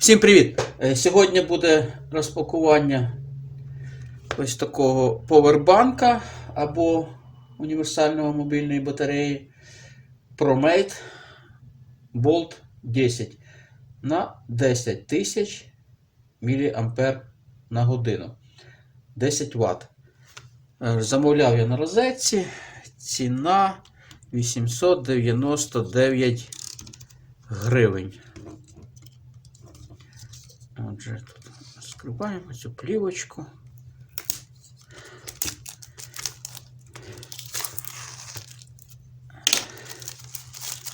Всім привіт! Е, Сьогодні буде розпакування ось такого повербанка або універсального мобільної батареї ProMate Bolt 10 на 10 тисяч мА на годину. 10 Вт. Е, Замовляв я на розетці. Ціна 899 гривень. Отже, тут скриваємо цю плівочку.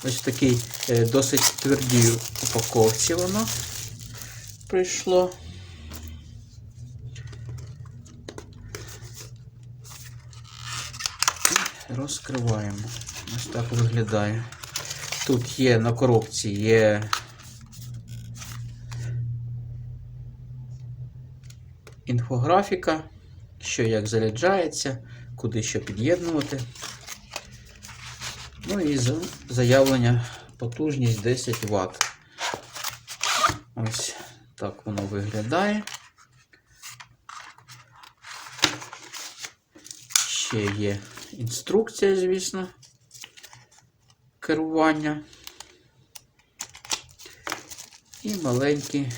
Ось такий е, досить твердій упаковці воно прийшло. Розкриваємо. Ось так виглядає. Тут є на коробці є інфографіка, що як заряджається, куди що під'єднувати. Ну і за- заявлення потужність 10 Вт. Ось так воно виглядає. Ще є інструкція, звісно, керування. І маленький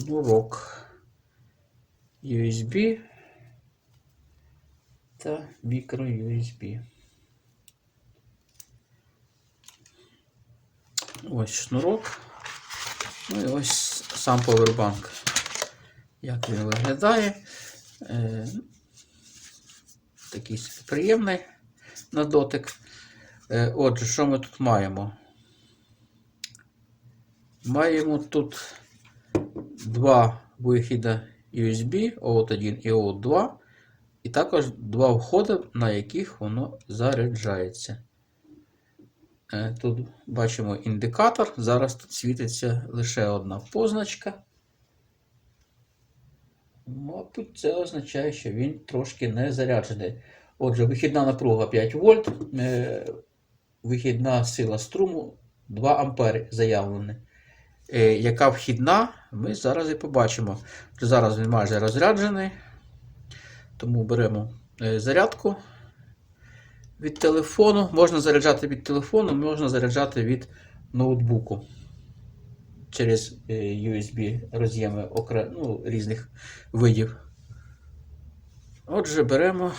шнурок USB та мікро USB. Ось шнурок. Ну і ось сам повербанк. Як він виглядає. Е, такий приємний на дотик. Е, отже, що ми тут маємо? Маємо тут два вихіда USB OUT1 і OUT2, і також два входи, на яких воно заряджається. Е, Тут бачимо індикатор. Зараз тут світиться лише одна позначка. Мабуть, це означає, що він трошки не заряджений. Отже, вихідна напруга 5 вольт, е, вихідна сила струму 2 ампери заявлена. Е, Яка вхідна, ми зараз і побачимо. Зараз він майже розряджений. Тому беремо е, зарядку від телефону. Можна заряджати від телефону, можна заряджати від ноутбуку через е, USB роз'єми ну, різних видів. Отже, беремо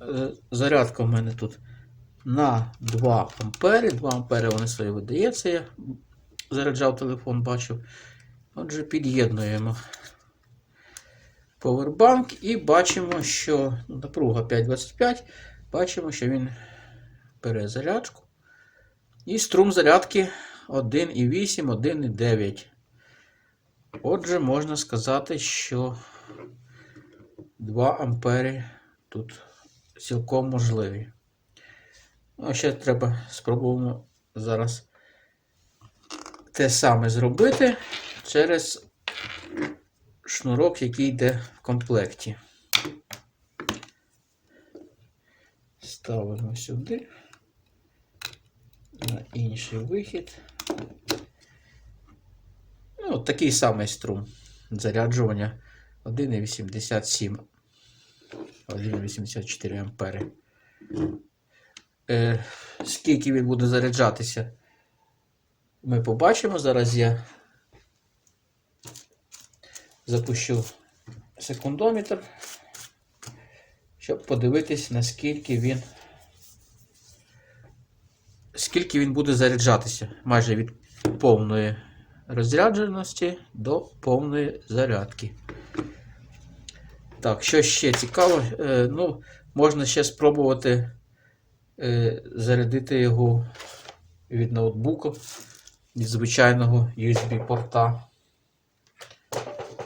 е, зарядка в мене тут на 2 ампери. 2 ампери вони свої видається. Я заряджав телефон, бачив. Отже, під'єднуємо повербанк і бачимо, що напруга 5,25. Бачимо, що він бере зарядку. І струм зарядки 1,8, 1,9. Отже, можна сказати, що 2 ампери тут цілком можливі. Ну, а ще треба спробуємо зараз те саме зробити через шнурок, який йде в комплекті. Ставимо сюди на інший вихід. Ну, такий самий струм заряджування 1,87, 1,84 ампери. Е, скільки він буде заряджатися, ми побачимо. Зараз я запущу секундометр, щоб подивитись, наскільки він скільки він буде заряджатися майже від повної розрядженості до повної зарядки. Так, що ще цікаво, е, ну, можна ще спробувати е, зарядити його від ноутбуку, від звичайного USB-порта.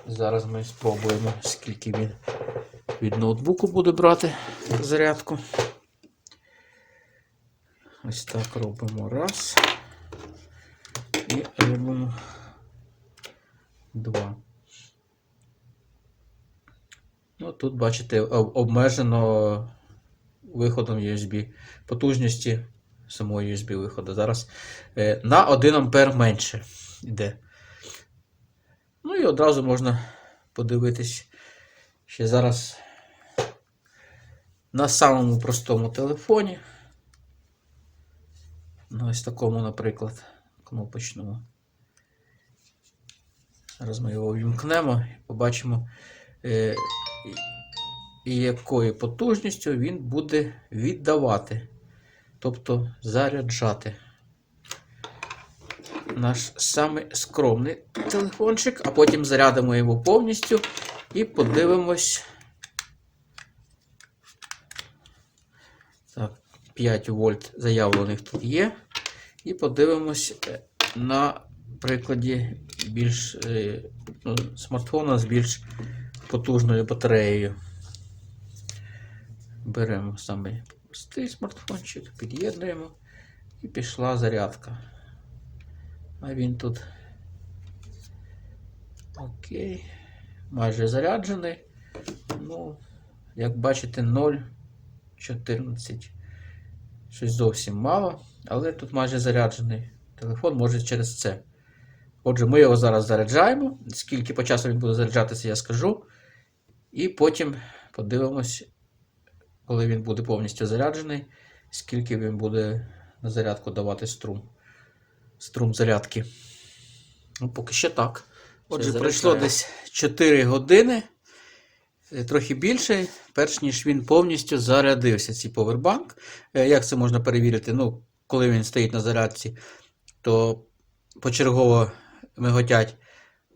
Зараз ми спробуємо, скільки він від ноутбуку буде брати зарядку. Ось так робимо раз. І робимо два. Ну, тут, бачите, обмежено виходом USB потужності самого USB виходу. Зараз е, на 1 ампер менше йде. Одразу можна подивитись ще зараз на самому простому телефоні. На ось такому, наприклад, кнопочному. Зараз ми його вімкнемо і побачимо, е, якою потужністю він буде віддавати, тобто заряджати. Наш самий скромний телефончик, а потім зарядимо його повністю і подивимось. Так, 5 вольт заявлених тут є. І подивимось е, на прикладі більш е, ну, смартфона з більш потужною батареєю. Беремо саме простий смартфончик, під'єднуємо і пішла зарядка. А він тут окей. Майже заряджений. Ну, як бачите, 0,14. Щось зовсім мало, але тут майже заряджений телефон, може через це. Отже, ми його зараз заряджаємо. Скільки по часу він буде заряджатися, я скажу. І потім подивимось, коли він буде повністю заряджений, скільки він буде на зарядку давати струм. Струм зарядки. Ну, поки що так. Отже, пройшло десь 4 години, е, трохи більше, перш ніж він повністю зарядився, цей повербанк. Е, Як це можна перевірити? Ну, коли він стоїть на зарядці, то почергово миготять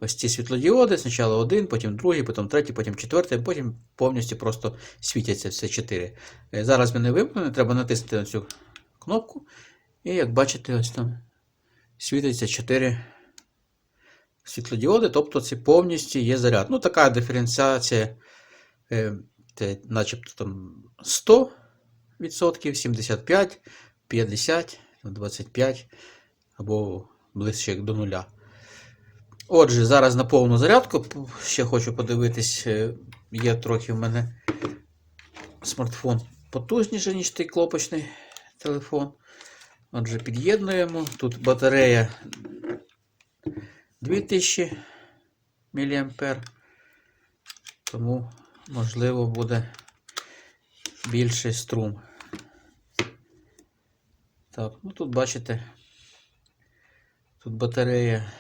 ось ці світлодіоди. Спочатку один, потім другий, потім третій, потім четвертий, а потім повністю просто світяться все чотири. Е, Зараз мене вимкнено, треба натиснути на цю кнопку. І як бачите, ось там світиться 4 світлодіоди, тобто це повністю є заряд. Ну, така диференціація, е, начебто там 100%, 75, 50, 25% або ближче до нуля. Отже, зараз на повну зарядку. Ще хочу подивитись, е, є трохи в мене смартфон потужніший, ніж той клопочний телефон. Отже, під'єднуємо. Тут батарея 2000 мА. Тому, можливо, буде більший струм. Так, ну тут бачите, тут батарея.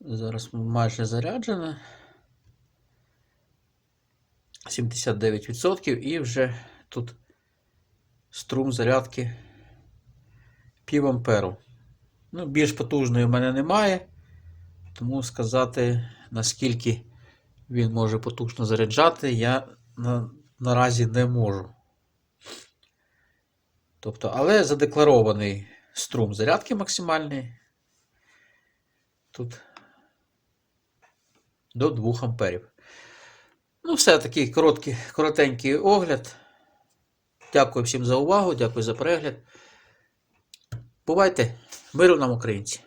Зараз майже заряджена. 79% і вже тут струм зарядки пів амперу. Ну, більш потужної в мене немає, тому сказати, наскільки він може потужно заряджати, я на, наразі не можу. Тобто, але задекларований струм зарядки максимальний. Тут до 2 амперів. Ну, все, такий короткий, коротенький огляд. Дякую всім за увагу, дякую за перегляд. Бувайте, миру нам, українці!